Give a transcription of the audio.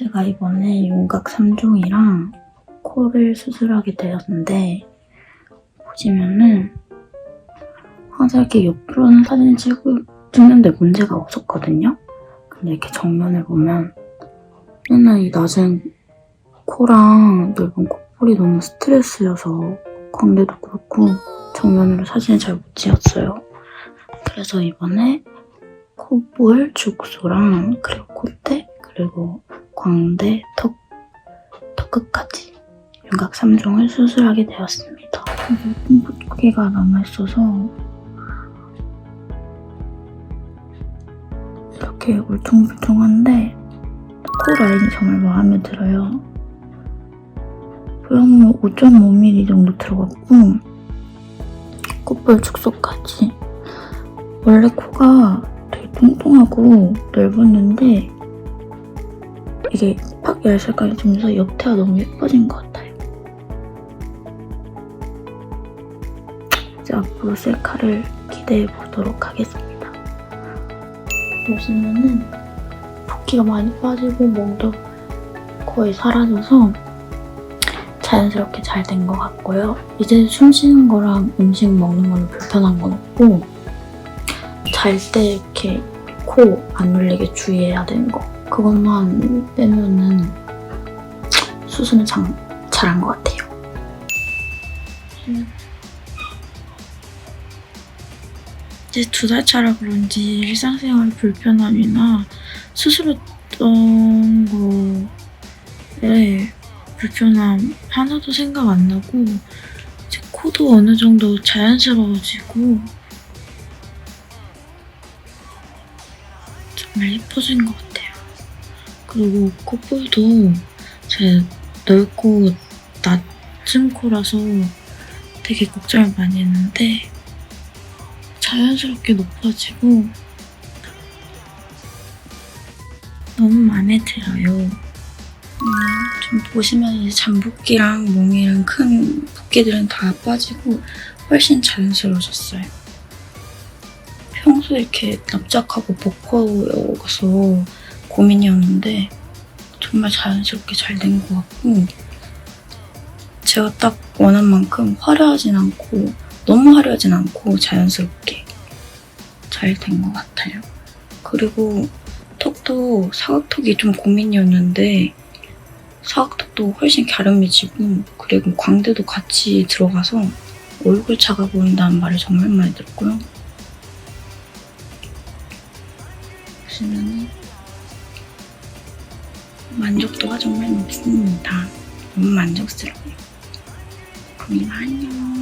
제가 이번에 윤곽 3종이랑 코를 수술하게 되었는데 보시면은 이렇게 옆으로는 사진을 찍고, 찍는데 문제가 없었거든요. 근데 이렇게 정면을 보면 맨날 이 낮은 코랑 넓은 콧볼이 너무 스트레스여서 광대도 그렇고 정면으로 사진을 잘 못 찍었어요. 그래서 이번에 코볼, 죽소랑 그리고 콧대 그리고 광대, 턱, 턱 끝까지 윤곽 3종을 수술하게 되었습니다. 붓기가 남아있어서 이렇게 울퉁불퉁한데 코 라인이 정말 마음에 들어요. 보형물 5.5mm 정도 들어갔고 콧볼 축소까지 원래 코가 되게 통통하고 넓었는데 이게 팍 얄살까지 주면서 옆태가 너무 예뻐진 것 같아요. 이제 앞으로 셀카를 기대해 보도록 하겠습니다. 보시면은 붓기가 많이 빠지고 멍도 거의 사라져서 자연스럽게 잘 된 것 같고요. 이제 숨 쉬는 거랑 음식 먹는 거는 불편한 건 없고 잘 때 이렇게 코 안 눌리게 주의해야 되는 거 그것만 빼면은 수술은 장, 잘한 것 같아요. 이제 두 달 차라 그런지 일상생활 불편함이나 수술했던 거에 불편함 하나도 생각 안 나고 이제 코도 어느 정도 자연스러워지고 정말 예뻐진 것 같아요. 그리고 콧볼도 제 넓고 낮은 코라서 되게 걱정을 많이 했는데 자연스럽게 높아지고 너무 마음에 들어요. 음, 좀 보시면 이제 잠붓기랑 몽이랑 큰 붓기들은 다 빠지고 훨씬 자연스러워졌어요. 평소에 이렇게 납작하고 버커여서 고민이었는데 정말 자연스럽게 잘 된 것 같고 제가 딱 원한 만큼 화려하진 않고 너무 화려하진 않고 자연스럽게 잘 된 것 같아요. 그리고 턱도 사각턱이 좀 고민이었는데 사각턱도 훨씬 갸름해지고 그리고 광대도 같이 들어가서 얼굴 작아 보인다는 말을 정말 많이 들었고요. 보시면은 만족도가 정말 높습니다. 너무 만족스러워요. 그럼 안녕.